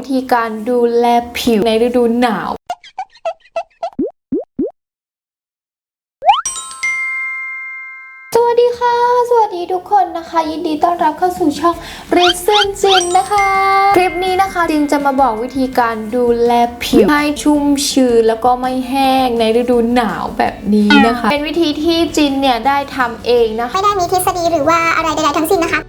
วิธีการดูแลผิวในฤดูหนาว สวัสดีค่ะ สวัสดีทุกคนนะคะ ยินดีต้อนรับเข้าสู่ช่องริซ n นจินนะคะ คลิปนี้นะคะจินจะมาบอกวิธีการดูแลผิว ให้ชุ่มชื้นแล้วก็ไม่แห้งในฤดูหนาวแบบนี้นะคะ เป็นวิธีที่จินเนี่ยได้ทำเองนะคะ ไม่ได้มีทฤษฎีหรือว่าอะไรใดๆทั้งสิ้นนะคะ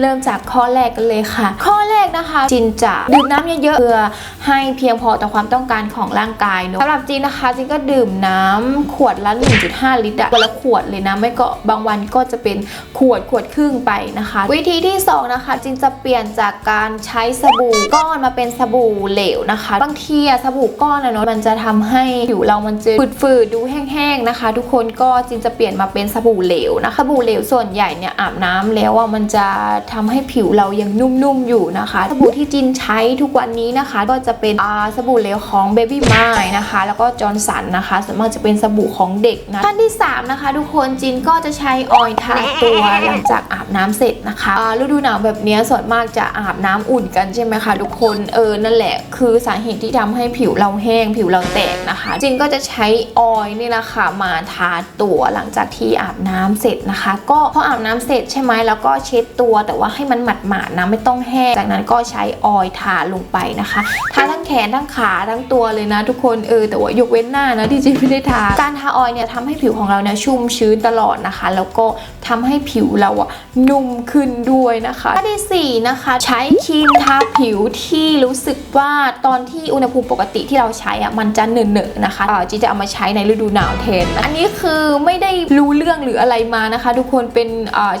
เริ่มจากข้อแรกกันเลยค่ะ ข้อแร กนะคะจินจะดื่มน้ำเยอะๆเพื่อให้เพียงพอต่อความต้องการของร่างกายเนอะสำหรับจินนะคะจินก็ดื่มน้ำขวดละ 1.5 ลิตรอะวันละขวดเลยนะไม่ก็บางวันก็จะเป็นขวดขวดครึ่งไปนะคะ วิธีที่สองนะคะ จินจะเปลี่ยนจากการใช้สบู่ก้อนมาเป็นสบู่เหลวนะคะบางทีอะสบู่ก้อนอะเนอะมันจะทำให้ผิวเรามันจะฝืดๆดูแห้งๆนะคะ ทุกคนก็จินจะเปลี่ยนมาเป็นสบู่เหลวนะคะสบู่เหลวส่วนใหญ่เนี่ยอาบน้ำแล้วอะมันจะทำให้ผิวเรายังนุ่มๆอยู่นะคะสบู่ที่จินใช้ทุกวันนี้นะคะ ก็จะเป็นสบู่เหลวของ Baby m i นะคะ แล้วก็จอร์นสันนะคะส่วนมากจะเป็นสบู่ของเด็กนะขั้นที่ 3 นะคะ ทุกคนจินก็จะใช้ออยล์ทาตัวหลังจากอาบน้ำเสร็จนะคะฤดูหนาวแบบนี้ส่วนมากจะอาบน้ำอุ่นกันใช่ไหมคะทุกคนเออนั่นแหละ คือสาเหตุที่ทำให้ผิวเราแห้งผิวเราแตกนะคะ จินก็จะใช้ออยล์นี่แหละค่ะมาทาตัวหลังจากที่อาบน้ำเสร็จนะคะ ก็พออาบน้ำเสร็จใช่ไหมแล้วก็เช็ดตัวแต่ว่าให้มันหมาดๆนะไม่ต้องแห้งจากนั้นก็ใช้ออยล์ทาลงไปนะคะทาทั้งแขนทั้งขาทั้งตัวเลยนะทุกคนเออแต่ว่ายกเว้นหน้านะที่จิไม่ได้ทาการทาออยล์เนี่ยทำให้ผิวของเราเนี่ยชุ่มชื้นตลอดนะคะ แล้วก็ ทำให้ผิวเราอะนุ่มขึ้นด้วยนะคะข้อที่สี่นะคะ ใช้ครีมทาผิวที่รู้สึกว่าตอนที่อุณหภูมิปกติที่เราใช้อะมันจะเหนอะๆนะคะจีจะเอามาใช้ในฤดูหนาวแทนอันนี้คือไม่ได้รู้เรื่องหรืออะไรมานะคะ ทุกคนเป็น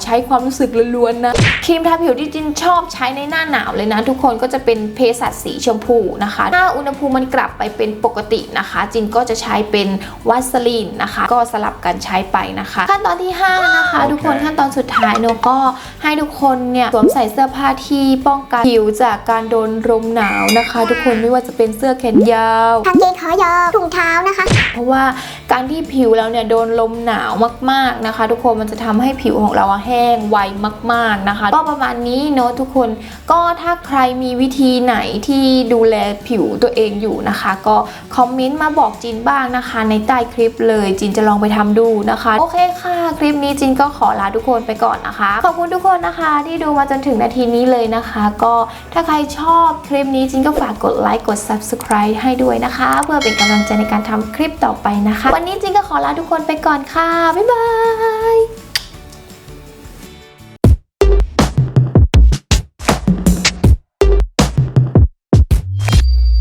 ใช้ความรู้สึกล้วนๆนะครีมทาผิวที่จินชอบใช้ในหน้าหนาวเลยนะทุกคนก็จะเป็นเพสัชสีชมพูนะคะ ถ้าอุณหภูมิมันกลับไปเป็นปกตินะคะ จินก็จะใช้เป็นวัสลีนนะคะ ก็สลับกันใช้ไปนะคะ ขั้นตอนที่ห้านะคะทุกคนขั้นตอนสุดท้ายเนอะก็ให้ทุกคนเนี่ยสวมใส่เสื้อผ้าที่ป้องกันผิวจากการโดนลมหนาวนะคะ ทุกคนไม่ว่าจะเป็นเสื้อแขนยาวกางเกงขายาวถุงเท้านะคะ เพราะว่าการที่ผิวเราเนี่ยโดนลมหนาวมากๆนะคะ ทุกคนมันจะทำให้ผิวของเราอะแห้งไวมาก ๆนะคะ ก็ประมาณนี้เนอะทุกคนก็ถ้าใครมีวิธีไหนที่ดูแลผิวตัวเองอยู่นะคะ ก็คอมเมนต์มาบอกจินบ้างนะคะ ในใต้คลิปเลยจินจะลองไปทำดูนะคะ โอเคค่ะ คลิปนี้จินก็ขอลาทุกคนไปก่อนนะคะ ขอบคุณทุกคนนะคะที่ดูมาจนถึงนาทีนี้เลยนะคะ ก็ถ้าใครชอบคลิปนี้จินก็ฝากกดไลค์กด subscribe ให้ด้วยนะคะ เพื่อเป็นกำลังใจในการทำคลิปต่อไปนะคะ วันนี้จินก็ขอลาทุกคนไปก่อนค่ะ บ๊ายบาย